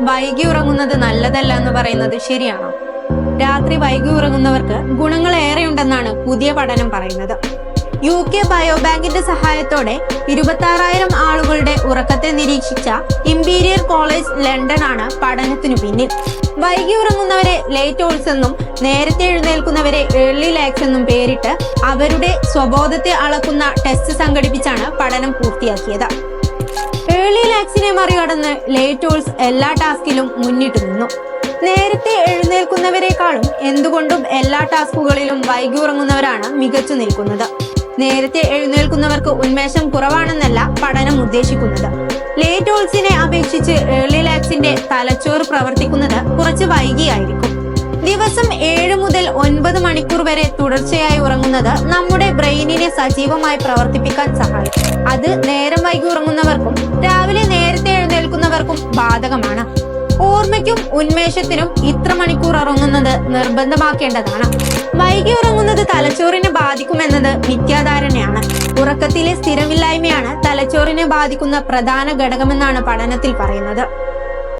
വൈകി ഉറങ്ങുന്നത് നല്ലതല്ല എന്ന് പറയുന്നത് ശരിയാണോ? രാത്രി വൈകി ഉറങ്ങുന്നവർക്ക് ഗുണങ്ങൾ ഏറെയുണ്ടെന്നാണ് പുതിയ പഠനം പറയുന്നത്. യു കെ ബയോബാങ്കിന്റെ സഹായത്തോടെ ഇരുപത്തി ആളുകളുടെ ഉറക്കത്തെ നിരീക്ഷിച്ച ഇമ്പീരിയർ കോളേജ് ലണ്ടൻ ആണ് പഠനത്തിനു പിന്നിൽ. വൈകി ഉറങ്ങുന്നവരെ ലേറ്റ് ഓൾസ് എന്നും നേരത്തെ എഴുന്നേൽക്കുന്നവരെ ഏർലി ലാക്സ് എന്നും പേരിട്ട് അവരുടെ സ്വബോധത്തെ അളക്കുന്ന ടെസ്റ്റ് സംഘടിപ്പിച്ചാണ് പഠനം പൂർത്തിയാക്കിയത്. ഏർലി മറികടന്ന് ലേറ്റ് ഓൾസ് എല്ലാ ടാസ്കിലും മുന്നിട്ട് നിന്നു. നേരത്തെ എഴുന്നേൽക്കുന്നവരെക്കാളും എന്തുകൊണ്ടും എല്ലാ ടാസ്കുകളിലും വൈകി ഉറങ്ങുന്നവരാണ് മികച്ചു നിൽക്കുന്നത്. നേരത്തെ എഴുന്നേൽക്കുന്നവർക്ക് ഉന്മേഷം കുറവാണെന്നല്ല പഠനം ഉദ്ദേശിക്കുന്നത്. ലേറ്റ് ഓൾസിനെ അപേക്ഷിച്ച് ഏർലി ലാക്സിന്റെ തലച്ചോറ് പ്രവർത്തിക്കുന്നത് കുറച്ച് വൈകിയായിരിക്കും. ദിവസം ഏഴ് മുതൽ ഒൻപത് മണിക്കൂർ വരെ തുടർച്ചയായി ഉറങ്ങുന്നത് നമ്മുടെ ബ്രെയിനിനെ സജീവമായി പ്രവർത്തിപ്പിക്കാൻ സഹായിക്കും. അത് നേരം വൈകി ഓർമ്മയ്ക്കും ഉന്മേഷത്തിനും ഇത്ര മണിക്കൂർ ഉറങ്ങുന്നത് നിർബന്ധമാക്കേണ്ടതാണ്. വൈകി ഉറങ്ങുന്നത് തലച്ചോറിനെ ബാധിക്കുമെന്നത് മിഥ്യാധാരണയാണ്. ഉറക്കത്തിലെ സ്ഥിരമില്ലായ്മയാണ് തലച്ചോറിനെ ബാധിക്കുന്ന പ്രധാന ഘടകമെന്നാണ് പഠനത്തിൽ പറയുന്നത്.